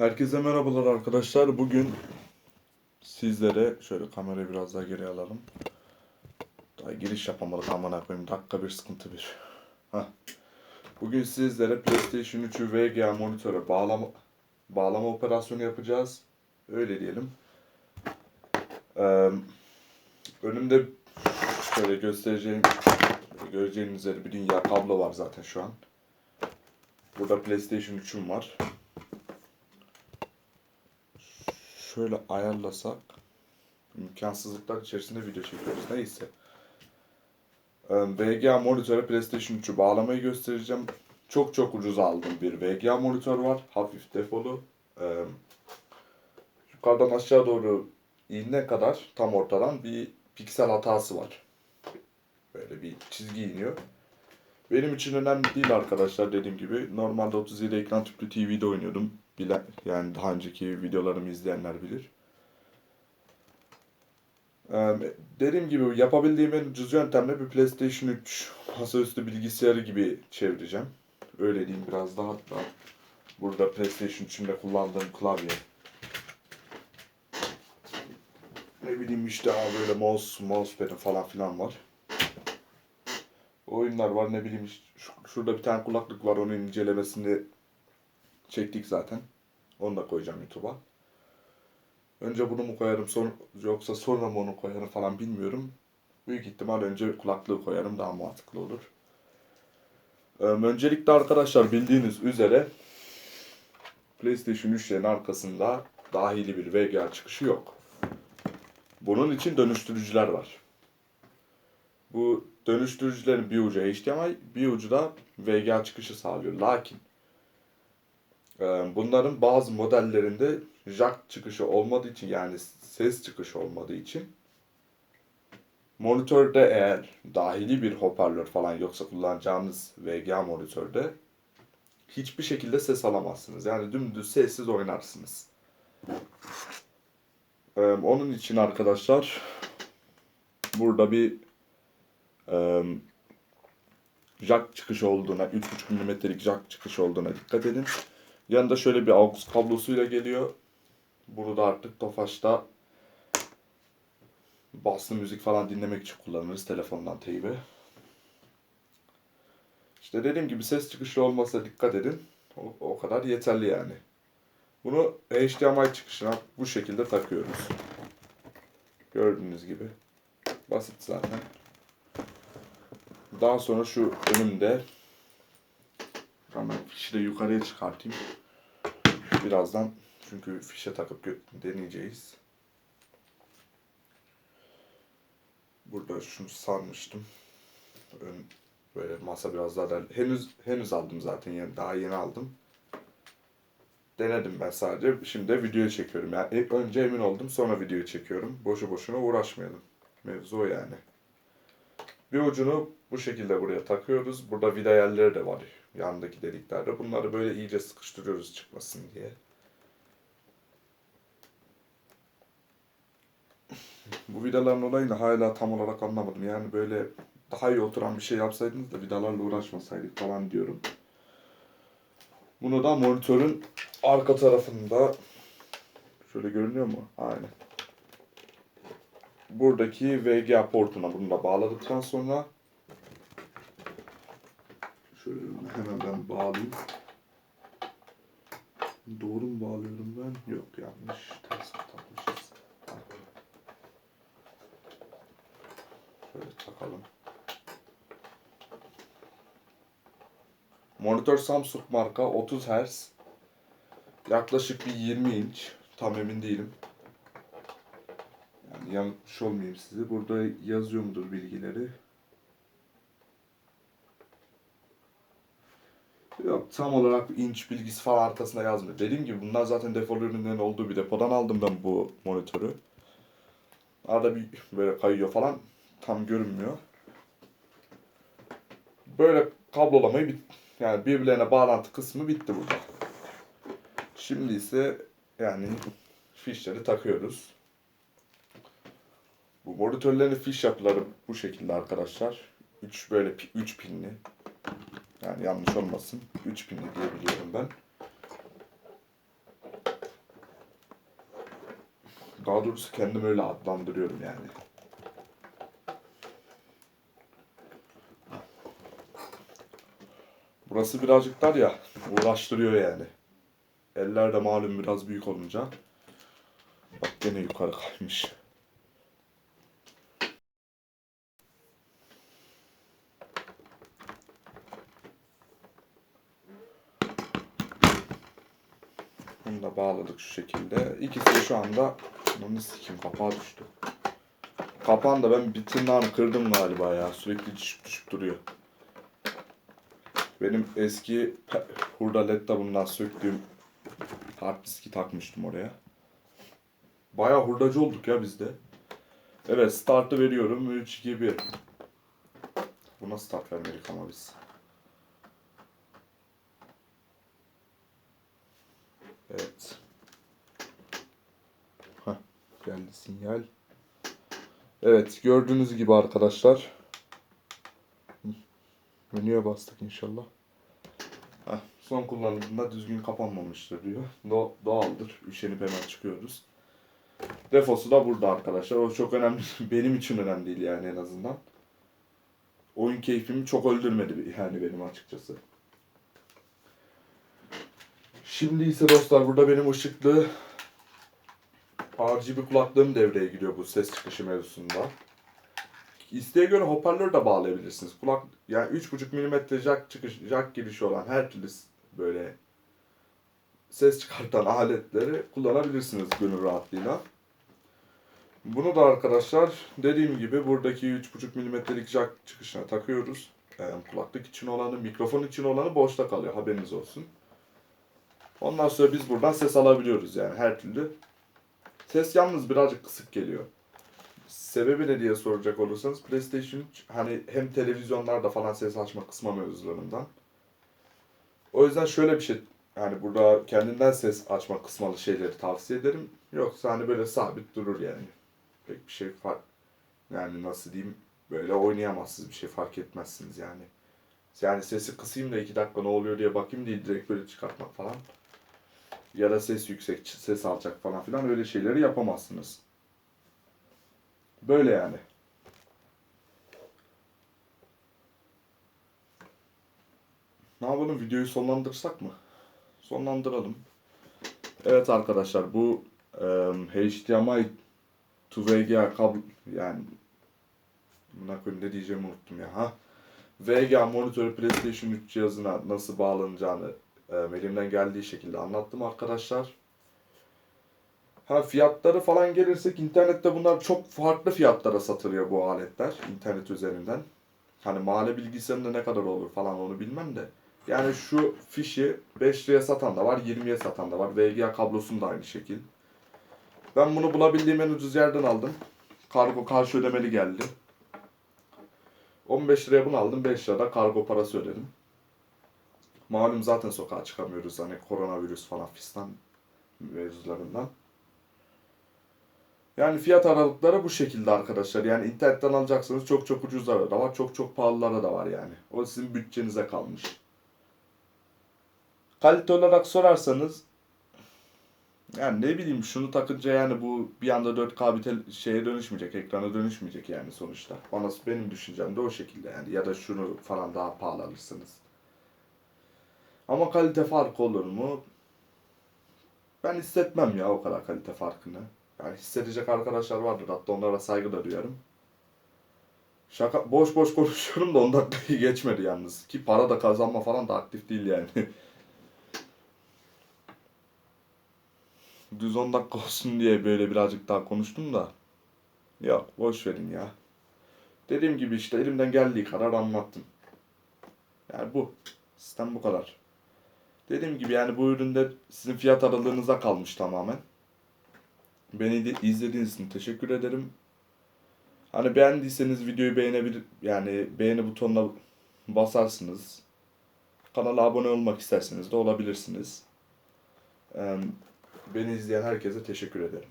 Herkese merhabalar arkadaşlar. Bugün sizlere şöyle kamerayı biraz daha geri alalım. Daha giriş yapamadık amına koyayım. Dakika bir sıkıntı bir. Bugün sizlere PlayStation 3'ü VGA monitöre bağlama bağlama operasyonu yapacağız. Öyle diyelim. Önümde şöyle göstereceğim göreceğiniz üzere bir dünya kablo var zaten şu an. Burada PlayStation 3'üm var. Şöyle ayarlasak imkansızlıklar içerisinde video çekiyoruz. Neyse. Ee, VGA monitöre PlayStation 3'ü bağlamayı göstereceğim. Çok çok ucuz aldım bir VGA monitör var. Hafif defolu. Ee, yukarıdan aşağı doğru iğne kadar tam ortadan bir piksel hatası var. Böyle bir çizgi iniyor. Benim için önemli değil arkadaşlar dediğim gibi. Normalde 37 ekran tüplü TV'de oynuyordum. Bilen, yani daha önceki videolarımı izleyenler bilir. Ee, dediğim gibi yapabildiğim en ucuz yöntemle bir PlayStation 3 masaüstü bilgisayarı gibi çevireceğim. Öyle diyeyim biraz daha hatta. Burada PlayStation 3'ümde kullandığım klavye. Ne bileyim işte abi böyle mouse, mousepad'im falan filan var. Oyunlar var ne bileyim şu- şurada bir tane kulaklık var onun incelemesini çektik zaten. Onu da koyacağım YouTube'a. Önce bunu mu koyarım son, yoksa sonra mı onu koyarım falan bilmiyorum. Büyük ihtimal önce kulaklığı koyarım daha mantıklı olur. Ee, öncelikle arkadaşlar bildiğiniz üzere PlayStation 3'lerin arkasında dahili bir VGA çıkışı yok. Bunun için dönüştürücüler var. Bu dönüştürücülerin bir ucu HDMI, bir ucu da VGA çıkışı sağlıyor. Lakin bunların bazı modellerinde jack çıkışı olmadığı için yani ses çıkışı olmadığı için monitörde eğer dahili bir hoparlör falan yoksa kullanacağınız VGA monitörde hiçbir şekilde ses alamazsınız. Yani dümdüz sessiz oynarsınız. E, onun için arkadaşlar burada bir e, jack çıkışı olduğuna, 3.5 mm'lik jack çıkışı olduğuna dikkat edin. Yanında şöyle bir aux kablosuyla geliyor. Bunu da artık Tofaş'ta baslı müzik falan dinlemek için kullanırız telefondan teybe. İşte dediğim gibi ses çıkışı olmasa dikkat edin. O, o kadar yeterli yani. Bunu HDMI çıkışına bu şekilde takıyoruz. Gördüğünüz gibi. Basit zaten. Daha sonra şu önümde hemen fişi de yukarıya çıkartayım. Birazdan çünkü fişe takıp deneyeceğiz. Burada şunu sarmıştım. Ön, böyle masa biraz daha der. Henüz henüz aldım zaten yani daha yeni aldım. Denedim ben sadece. Şimdi de videoyu çekiyorum. Yani hep önce emin oldum sonra videoyu çekiyorum. Boşu boşuna uğraşmayalım. Mevzu o yani. Bir ucunu bu şekilde buraya takıyoruz. Burada vida yerleri de var yandaki deliklerde. Bunları böyle iyice sıkıştırıyoruz çıkmasın diye. Bu vidaların olayını hala tam olarak anlamadım. Yani böyle daha iyi oturan bir şey yapsaydınız da vidalarla uğraşmasaydık falan diyorum. Bunu da monitörün arka tarafında şöyle görünüyor mu? Aynen. Buradaki VGA portuna bunu da bağladıktan sonra şöyle hemen ben bağlayayım. Doğru mu bağlıyorum ben? Yok yanlış. Ters takmışız. Şöyle takalım. Monitör Samsung marka 30 Hz. Yaklaşık bir 20 inç. Tam emin değilim. Yani yanlış olmayayım size. Burada yazıyor mudur bilgileri? Yok tam olarak inç bilgisi falan arkasında yazmıyor. Dediğim gibi bunlar zaten defol ürünlerin olduğu bir depodan aldım ben bu monitörü. Arada bir böyle kayıyor falan tam görünmüyor. Böyle kablolamayı bit yani birbirlerine bağlantı kısmı bitti burada. Şimdi ise yani fişleri takıyoruz. Bu monitörlerin fiş yapıları bu şekilde arkadaşlar. 3 böyle 3 pinli. Yani yanlış olmasın. 3000'di diye biliyorum ben. Daha doğrusu kendim öyle adlandırıyorum yani. Burası birazcık dar ya, uğraştırıyor yani. Eller de malum biraz büyük olunca. Bak gene yukarı kaymış. Bunu da bağladık şu şekilde. İkisi şu anda bunu sikim kapağı düştü. Kapağını da ben bir kırdım galiba ya. Sürekli düşüp düşüp duruyor. Benim eski hurda led bundan söktüğüm hard diski takmıştım oraya. Bayağı hurdacı olduk ya biz de. Evet startı veriyorum. 3, 2, 1. Buna start vermedik ama biz. Evet. Heh, geldi sinyal. Evet gördüğünüz gibi arkadaşlar. Menüye bastık inşallah. Heh, son kullanımında düzgün kapanmamıştır diyor. Do doğaldır. Üşenip hemen çıkıyoruz. Defosu da burada arkadaşlar. O çok önemli. Benim için önemli değil yani en azından. Oyun keyfimi çok öldürmedi yani benim açıkçası. Şimdi ise dostlar burada benim ışıklı RGB kulaklığım devreye giriyor bu ses çıkışı mevzusunda. İsteğe göre hoparlör de bağlayabilirsiniz. Kulak yani 3.5 mm jack çıkış jack girişi olan her türlü böyle ses çıkartan aletleri kullanabilirsiniz gönül rahatlığıyla. Bunu da arkadaşlar dediğim gibi buradaki 3.5 mm'lik jack çıkışına takıyoruz. Yani kulaklık için olanı, mikrofon için olanı boşta kalıyor haberiniz olsun. Ondan sonra biz buradan ses alabiliyoruz yani her türlü. Ses yalnız birazcık kısık geliyor. Sebebi ne diye soracak olursanız PlayStation 3 hani hem televizyonlarda falan ses açma kısma mevzularından. O yüzden şöyle bir şey yani burada kendinden ses açma kısmalı şeyleri tavsiye ederim. Yoksa hani böyle sabit durur yani. Pek bir şey fark yani nasıl diyeyim böyle oynayamazsınız bir şey fark etmezsiniz yani. Yani sesi kısayım da iki dakika ne oluyor diye bakayım değil direkt böyle çıkartmak falan. Ya da ses yüksek, ses alacak falan filan öyle şeyleri yapamazsınız. Böyle yani. Ne yapalım videoyu sonlandırsak mı? Sonlandıralım. Evet arkadaşlar bu e, HDMI to VGA kablo yani buna koyayım ne diyeceğimi unuttum ya ha. VGA monitörü PlayStation 3 cihazına nasıl bağlanacağını elimden geldiği şekilde anlattım arkadaşlar. Ha fiyatları falan gelirsek internette bunlar çok farklı fiyatlara satılıyor bu aletler internet üzerinden. Hani mahalle bilgisayarında ne kadar olur falan onu bilmem de. Yani şu fişi 5 liraya satan da var, 20'ye satan da var. VGA kablosunu da aynı şekil. Ben bunu bulabildiğim en ucuz yerden aldım. Kargo karşı ödemeli geldi. 15 liraya bunu aldım, 5 lirada kargo parası ödedim. Malum zaten sokağa çıkamıyoruz hani koronavirüs falan fistan mevzularından. Yani fiyat aralıkları bu şekilde arkadaşlar. Yani internetten alacaksanız çok çok ucuzlara da var, çok çok pahalılara da var yani. O sizin bütçenize kalmış. Kalite olarak sorarsanız yani ne bileyim şunu takınca yani bu bir anda 4K bir şeye dönüşmeyecek, ekrana dönüşmeyecek yani sonuçta. Bana benim düşüncem de o şekilde yani ya da şunu falan daha pahalı alırsınız. Ama kalite farkı olur mu? Ben hissetmem ya o kadar kalite farkını. Yani hissedecek arkadaşlar vardır hatta onlara saygı da duyarım. Şaka boş boş konuşuyorum da 10 dakikayı geçmedi yalnız. Ki para da kazanma falan da aktif değil yani. Düz 10 dakika olsun diye böyle birazcık daha konuştum da. Yok boş verin ya. Dediğim gibi işte elimden geldiği kadar anlattım. Yani bu. Sistem bu kadar. Dediğim gibi yani bu üründe sizin fiyat aralığınıza kalmış tamamen. Beni de izlediğiniz için teşekkür ederim. Hani beğendiyseniz videoyu beğenebilir yani beğeni butonuna basarsınız. Kanala abone olmak isterseniz de olabilirsiniz. Beni izleyen herkese teşekkür ederim.